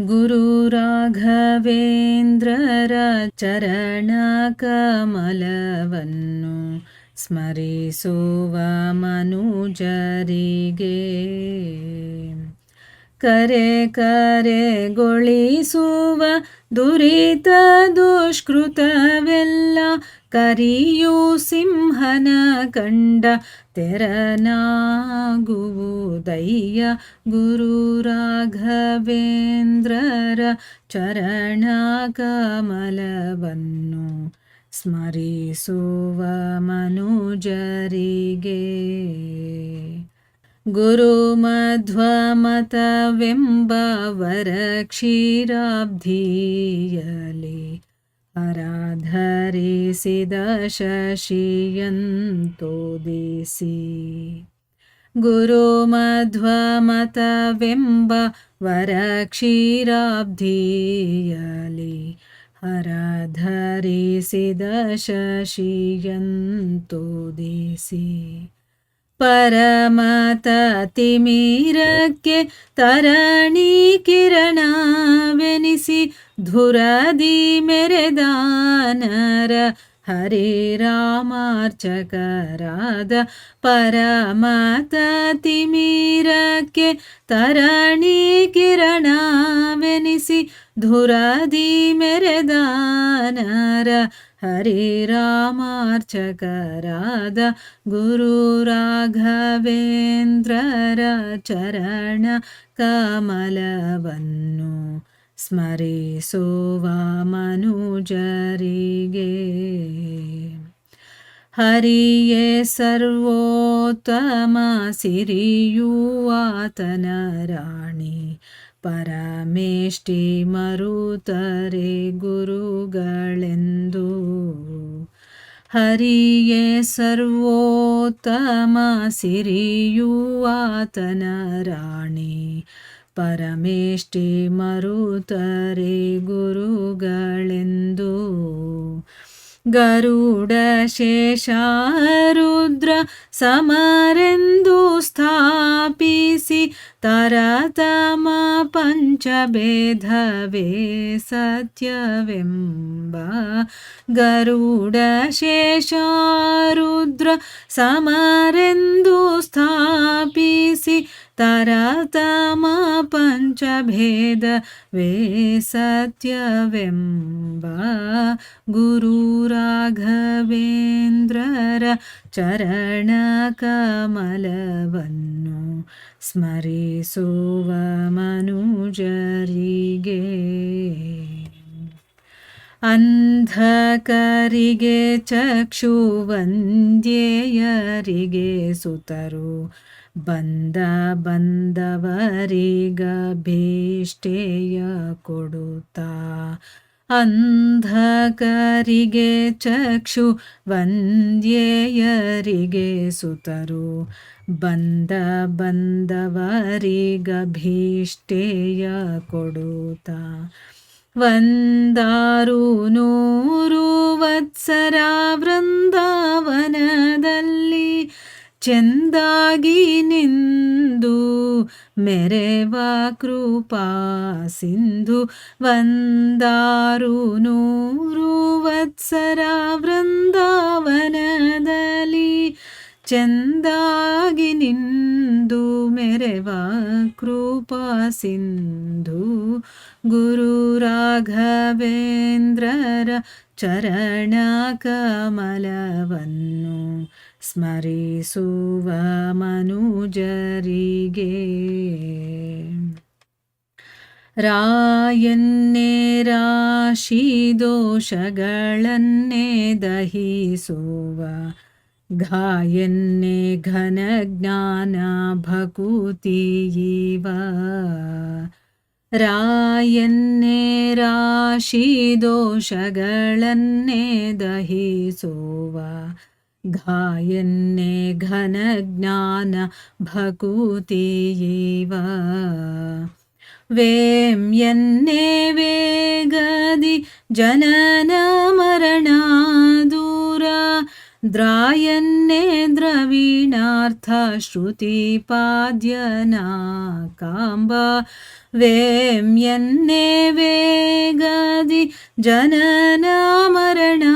ಗುರುರಾಘವೇಂದ್ರರ ಚರಣ ಕಮಲವನ್ನು ಸ್ಮರಿಸುವ ಮನುಜರಿಗೆ. ಕರೆ ಕರೆಗೊಳಿಸುವ ದುರಿತ ದುಷ್ಕೃತವೆಲ್ಲ ಕರಿಯು ಸಿಂಹನ ಕಂಡ ತೆರನಾಗುವುದಯ್ಯ ಗುರು ರಾಘವೇಂದ್ರರ ಚರಣ ಕಮಲವನ್ನು ಸ್ಮರಿಸುವ ಮನುಜರಿಗೆ ಗುರು ಮಧ್ವಮತವೆಂಬವರ अराधरेसिद शशियन्तोदेसि गुरुमध्वमतबिम्ब वरक्षीराब्धीयले। हराधरेसिद शशियन्तोदेसि ಕ್ಷೀರಾಬ್ಧಿಯಲಿ ಆರಾಧರಿಸಿದ ಶಶಿಯಂತೋದಿಸಿ ಪರಮತ ತಿಮೀರಕ್ಕೆ ತರಣಿ ಕಿರಣವೆನಿಸಿ ಧುರದಿ ಮೆರೆದಾನರ ಹರಿರಾಮಾರ್ಚಕರಾದ ಪರಮತ ತಿಮೀರಕ್ಕೆ ತರಣಿ ಕಿರಣವೆನಿಸಿ ಧುರದಿ ಮೆರೆದಾನರ. ಹರಿರಾಮಾರ್ಚಕರಾದ ಗುರು ರಾಘವೇಂದ್ರರ ಚರಣ ಕಮಲವನ್ನು ಸ್ಮರಿಸುವ ಮನುಜರಿಗೆ. ಹರಿಯೇ ಸರ್ವೋತ್ತಮ ಸಿರಿಯುವಾತನ ರಾಣಿ ಪರಮೇಷ್ಟಿ ಮರುತರೆ ಗುರುಗಳೆಂದು ಹರಿಯೇ ಸರ್ವೋತ್ತಮ ಸಿರಿಯುವಾತನ ರಾಣಿ ಪರಮೇಷ್ಟಿ ಮರುತರೆ ಗುರುಗಳೆಂದು ಗರುಡ ಶೇಷರುದ್ರ ಸಮರೆಂದು ಸ್ಥಾಪಿಸಿ ತರತಮ ಪಂಚಭೇದವೇ ಸತ್ಯವೆಂಬ ಗರುಡ ಶೇಷರುದ್ರ ಸಮರೆಂದು ಸ್ಥಾಪಿಸಿ ತರತಮ ಪಂಚಭೇದವೇ ಸತ್ಯವೆಂಬ ಗುರು ರಾಘವೇಂದ್ರರ ಚರಣ ಕಮಲವನ್ನು ಸ್ಮರಿಸುವ ಮನುಜರಿಗೆ. ಅಂಧಕರಿಗೆ ಚಕ್ಷುವಂದ್ಯೆಯರಿಗೆ ಸುತರು ಬಂದ ಬಂದವರಿಗ ಭೇಷ್ಟೆಯ ಕೊಡುತ್ತಾ. ಅಂಧಕರಿಗೆ ಚಕ್ಷು, ವಂದ್ಯೆಯರಿಗೆ ಸುತರು. ಬಂದ ಬಂದವರಿಗ ಭೀಷ್ಟೆಯ ಕೊಡುತ್ತ. ವಂದಾರು ನೂರು ವತ್ಸರ ವೃಂದಾವನದಲ್ಲಿ ಚೆಂದಾಗಿ ನಿಂದು ಮೆರೆವ ಕೃಪಾ ಸಿಂಧು ವಂದಾರು ನೂರು ವತ್ಸರ ವೃಂದಾವನದಲ್ಲಿ ಚೆಂದಾಗಿ ನಿಂದು ಮೆರೆವ ಕೃಪಾ ಸಿಂಧು ಗುರು ರಾಘವೇಂದ್ರರ ಚರಣ ಕಮಲವನ್ನು ಸ್ಮರಿಸುವ ಮನುಜರಿಗೆ. ರಾಯನ್ನೇ ರಾಶಿ ದೋಷಗಳನ್ನೇ ದಹಿಸುವ ಗಾಯನ್ನೇ ಘನ ಜ್ಞಾನ ಭಕುತಿಯೀವ ರಾಯನ್ನೇ ರಾಶಿ ದೋಷಗಳನ್ನೇ ದಹಿಸುವ ध्यायन्ने घनज्ञानभकूतियेव वें यन्ने वेगदि जननमरणादूरा द्रायन्ने द्रविणार्थश्रुतिपाद्यनाकाम्ब वें यन्ने वेगदि जननमरणा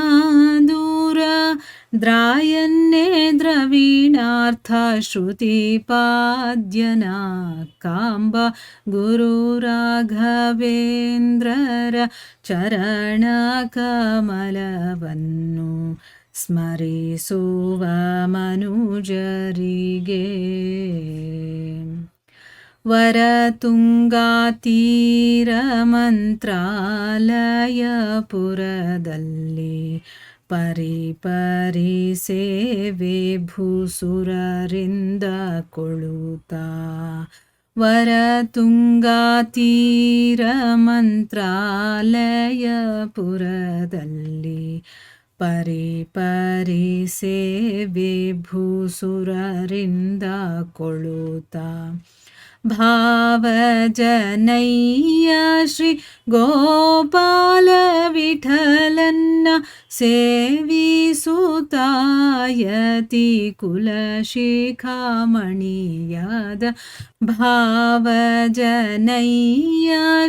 ದ್ರಾಯನ್ನೇ ದ್ರವೀಣಾರ್ಥ ಶ್ರುತಿಪಾದ್ಯನ ಕಾಂಬ ಗುರು ಚರಣ ಕಮಲವನ್ನು ಸ್ಮರಿಸುವ ಮನುಜರಿಗೆ. ವರತುಂಗಾತೀರ ಮಂತ್ರಾಲಯಪುರದಲ್ಲಿ ಪರಿ ಪರಿ ಸೇವೆ ಭೂಸುರರಿಂದ ಕೊಳುತ ವರ ತುಂಗಾತೀರ ಮಂತ್ರಾಲಯ ಪುರದಲ್ಲಿ ಪರಿ ಪರಿ ಸೇವೆ ಭೂಸುರರಿಂದ ಕೊಳುತ್ತ. ഭാവജനയ്യ ശ്രീ ഗോപാലവിഠലന്ന സേവിസുതായതി കുലശിഖാമണിയാദ ഭാവജനയ്യ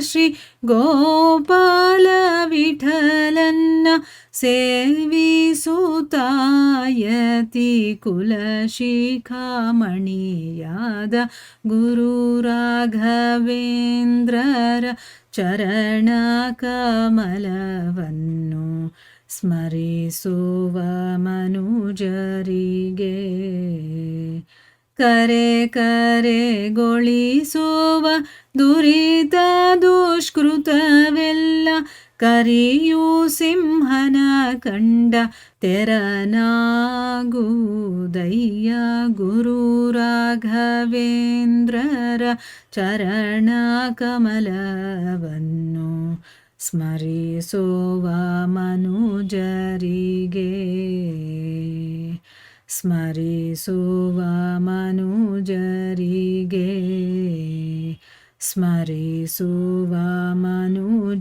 ശ്രീ സേവി സുതായതി കുലശിഖാമണിയ ಕುಲಶಿಖಾಮಣಿಯಾದ ಗುರು ರಾಘವೇಂದ್ರರ ಚರಣ ಕಮಲವನ್ನು ಸ್ಮರಿಸುವ ಮನುಜರಿಗೆ. ಕರೆ ಕರೆಗೊಳಿಸುವ ದುರಿತ ದುಷ್ಕೃತವೆಲ್ಲ ಕರಿಯು ಸಿಂಹನ ಕಂಡ ತೆರನಾಗುದಯ್ಯ ಗುರು ರಾಘವೇಂದ್ರರ ಚರಣ ಕಮಲವನ್ನು ಸ್ಮರಿಸುವ ಮನುಜರಿಗೆ. ಸ್ಮರಿಸುವ ಮನುಜರಿಗೆ. ಸ್ಮರಿಸುವ ಮನುಜರಿಗೆ.